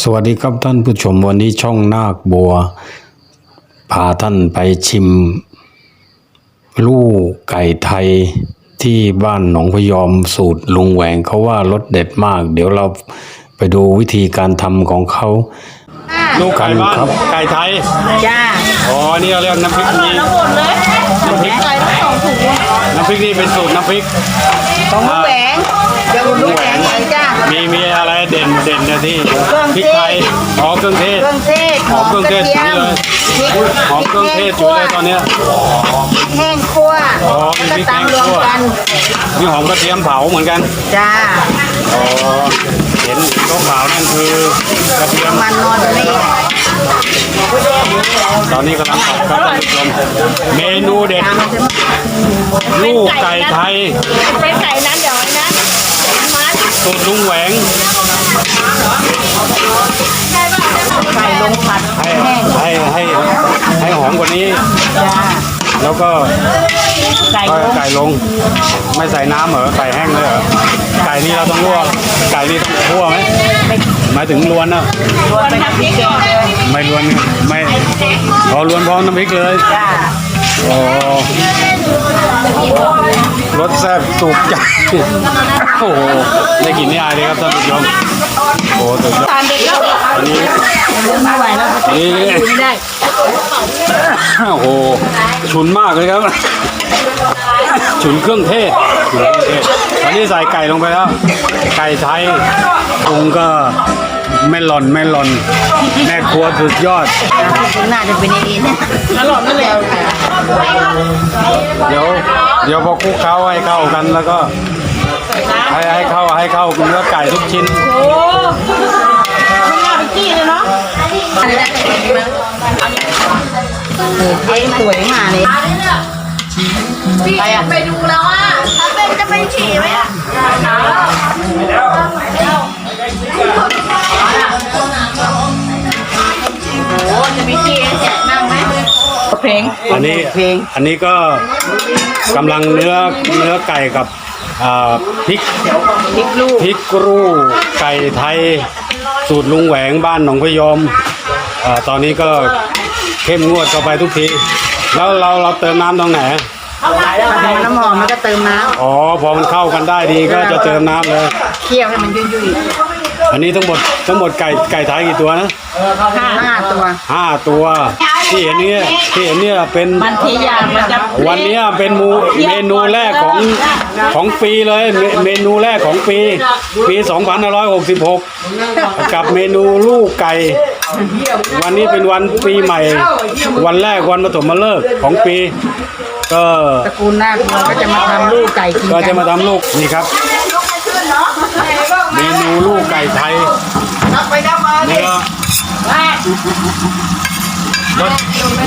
สวัสดีครับท่านผู้ชมวันนี้ช่องนาคบัว พาท่านไปชิม ลูกไก่ไทยที่บ้านหนองพยอมสูตรลุงแหวงเขาว่ารสเด็ดมาก เดี๋ยวเราไปดูวิธีการทำของเขา ลูกไก่บ้านครับ ไก่ไทย จ้าอ๋อ นี่เราเรียกน้ำพริกนี่ ทั้งหมดเลยน้ำพริกไก่ทั้งสองถุงน้ำพริกนี่เป็นสูตรน้ำพริก ของลูกแหวงเดี๋ยวลูกแหวงไงจ้ามีมีอะไรเด่ นเด่นเนี่ยที่เครื่องพริกเทศไทยอ๋อเครื่องเทศ เครื่องเทศหอมเครื่องเทศกระอยู่เทียนี่มเลย หอมเครื่องเทศอยู่เลยตอนเนี้ยพริกแห้งคั่วอ๋อแล้วมีก็พริกแห้งตำรวมคั่วกันมีหอมกระเทียมเผาเหมือนกัน จ้า อ๋อ เห็นขาวๆนั่นคือกระเทียม มันนอนนี่ตอนนี้กำลังผัดครับท่านผู้ชมเมนูเด็ดลูกไก่ไทย เป็นไก่นั้นเดี๋ยวนะมัดสูตรลุงแหวง ไก่ลงผัดให้แห้งให้ให้ให้หอมกว่านี้ จ้าแล้วก็ไก่ลงไก่ลง ไม่ใส่น้ำเหรอไก่แห้งเลยเหรอไก่นี่เราต้องลวกไก่นี่ต้องคั่วไหมหมายถึงล้วนนะรวนไปทำพริกแกงเลยไม่ล้วนไม่พอล้วนพร้อมน้ำพริกเลยจ้าโอ้รสแซ่บถูกใจโอ้โหได้กลินนี่อายเลยครับท่านผู้ชม โอ้สุดยอดทานเด็กแล้วอันนี้ไม่ไหวแล้วนนี้ไม่ได้โอ้โหฉุนมากเลยครับฉุนเครื่องเทศฉุนเครื่องเทศตอนนี้ใส่ไก่ลงไปแล้ว ไก่ไทยปรุงก็ไม่หลอนไม่หลอน แม่ครัวสุดยอดคุณน่าจะเป็นเองเนี่ยอร่อยไม่แล้วเดี๋ยวเดี๋ยวพอคลุกเคล้าให้เข้ากันแล้วก็ ให้ให้เข้าให้เข้าเนื้อไก่ทุกชิ้น โอ้ไม่น่าไปกี้เลยเนาะเอ้สวยมากเลยพี่ไปดูแล้วอะถ้าเป็นจะเป็นฉี่ไหมอะโอ้จะมีฉี่แจกนั่งไหมเพลงอันนี้เพลงอันนี้ก็กำลังเนื้อเนื้อไก่กับ อ่าพริกพริกลูกพริกกรูไก่ไทย สูตรลุงแหวงบ้านหนองพยอมอาตอนนี้ก็เข้มงวดเข้าไปทุกที แล้วเราเราเติมน้ำตรงไหนผัดน้ำหอมแล้วก็เติมน้อ๋อ พอมันเข้ากันได้ดีก็จะเติมน้ำเลยำเคี่ยวให้มันยุ่ยอันนี้ทั้งหมดทั้งหมดไก่ไก่ไทยกี่ตัวนะๆห้าห้าตัว ห้าตัว ที่เห็นเนี่ยที่เห็นเนี่ยเป็นมันทีอย่างมันจะวันเนี้ยเป็นมูเมนูแรกของของปีเลยเมเมนูแรกของปี ปี2566 กับเมนูลูกไก่ วันนี้เป็นวันปีใหม่ วันแรกวันปฐมฤกษ์ของปี ก็ตระกูลนาคบัวก็จะมาทำลูกไก่กินก็กัจะนมาทำลูกนี่ครับ เมนูลูกไก่ไทยเนื้อ รส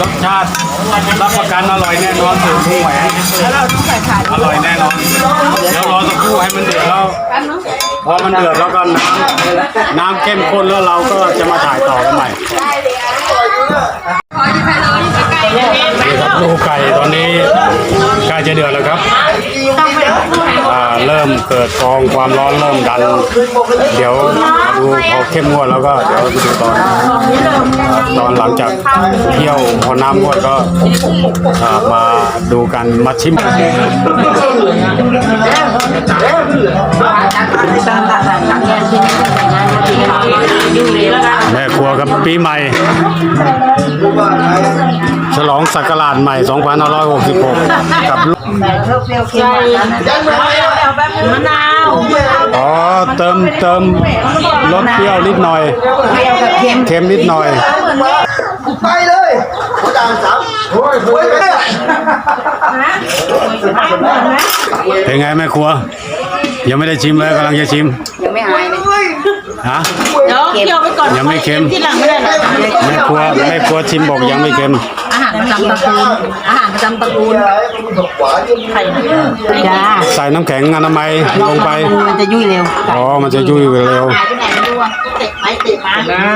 รสชาติรับประกันอร่อยแน่นอนสูตรผู้แหวนอร่อยแน่นอนเดี๋ยวรอสักครู่ให้มันเดือดแล้วพอมันเดือดแล้วก็น้ำน้ำเข้มข้นแล้วเราก็จะมาถ่ายต่อกันใหม่นี่ครับลูกไก่ตอนนี้ใกล้จะเดือดแล้วครับ อ่าเริ่มเกิดฟองความร้อนเริ่มดัน เดี๋ยวดูพอเข้มงวดแล้วก็เดี๋ยวดูตอนอ่าตอนหลังจากเที่ยวพอน้ำงวดก็อ่ามาดูกันมาชิมแม่ครัวกับปีใหม่ ฉลองศักราชใหม่ 2566 กับลูกเปรี้ยวๆเค็มมะนาวอ๋อ เติมเติมรสเปรี้ยวนิดหน่อยเปรี้ยวกับเค็มเค็มนิดหน่อย ไปเลยผู้ด่างสามโอ้ยโอ้ยเนี่ยเป็นไงแม่ครัว ยังไม่ได้ชิมเลยกำลังจะชิมยังไม่หายเลย ฮะเดี๋ยวเคี่ยวไปก่อนยังไม่เค็ม ที่หลังไม่ได้หรอกแม่ครัวแม่ครัวชิมบอกยังไม่เค็มอาหารประจำตระกูลอาหารประจำตระกูลขวายังมีไข่จ้าใส่น้ำแข็งอนามัยลงไปมันจะยุ่ยเร็วอ๋อมันจะยุ่ยเร็วหายไปไหนไม่รู้อะเตะไปเตะมาหน้า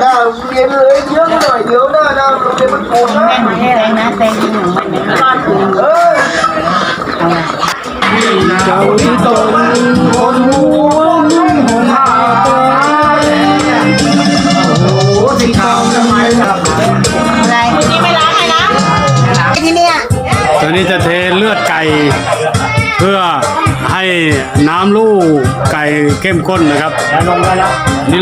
หน้าเรียนเลยเยอะหน่อยเดี๋ยวหน้าหน้าเรียนมันโกงนะแม่มาให้อะไรนะแตงกินหนึ่งมันเนี่ยทอดคืนเอ้ยเอาไงเจ้าที่ตนคน เข้มข้นนะครับนี่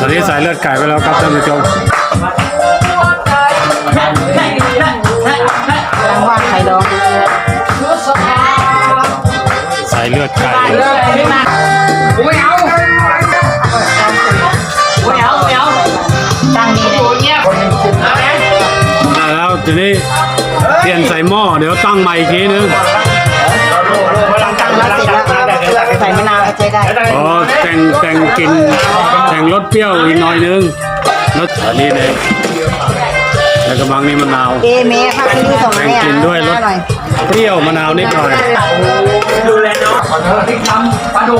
ตอนนี้ใส่เลือดไก่ไปแล้วครับท่านผู้ชมรางวัลไข่ดองใส่เลือดไก่ไม่เอาไม่เอาไม่เอาตั้งนี่ได้แล้วทีนี้เปลี่ยนใส่หม้อเดี๋ยวตั้งใหม่อีกทีนึงใส่มะนาวก็ใช้ได้อ๋อ แต่งแต่งกลินแต่งรสเปรี้ยวอีกหน่อยนึงรสอันนี้เลยแล้วกระบังนี่มะนาวเอเมย์ค่ะที่ส่งแต่งให้กลินด้วยรสหน่อยเปรี้ยวมะนาวนิดหน่อย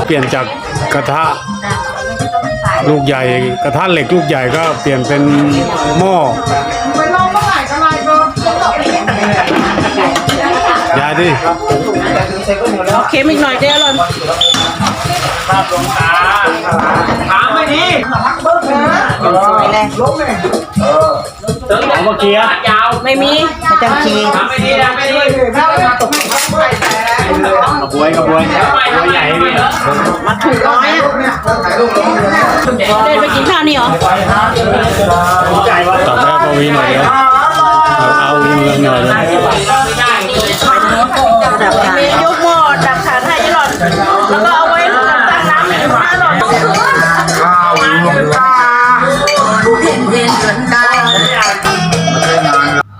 เปลี่ยนจากกระทะลูกใหญ่กระทะเหล็กลูกใหญ่ก็เปลี่ยนเป็นหม้อย้ายดิเค็มอีกหน่อยเดีย ลาดวหล่นถามไม่ดีพักเบิ้งนะสวยเลยล้มเลยเอาเมื่อกี้ไม่มีไม่ต้องคีถามไม่ดีนะไม่ดีถ้าไม่ตกไม่ดีกระบวยกระบวยกระบวยใหญ่เลยมาถูกน้อยอะเดินไปกินข้าวนี่เหรอใจว่าตัดแม่ปวีหน่อยเดียวเอาเอาอีกหน่อยเลยดับค่ะยกหม้อดับฐานให้ยหล่อนแล้วก็เอา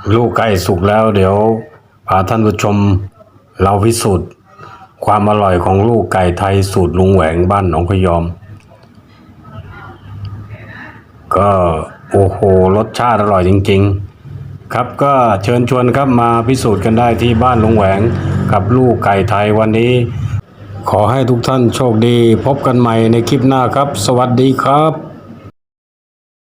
ลูกไก่สุกแล้วเดี๋ยวพาท่านผู้ชมเราพิสูจน์ความอร่อยของลูกไก่ไทยสูตรลุงแหวงบ้านหนองพยอม ก็โอ้โหรสชาติอร่อยจริง ๆ ครับก็เชิญชวนครับมาพิสูจน์กันได้ที่บ้านลุงแหวงกับลูกไก่ไทยวันนี้ ขอให้ทุกท่านโชคดี พบกันใหม่ในคลิปหน้าครับ สวัสดีครับ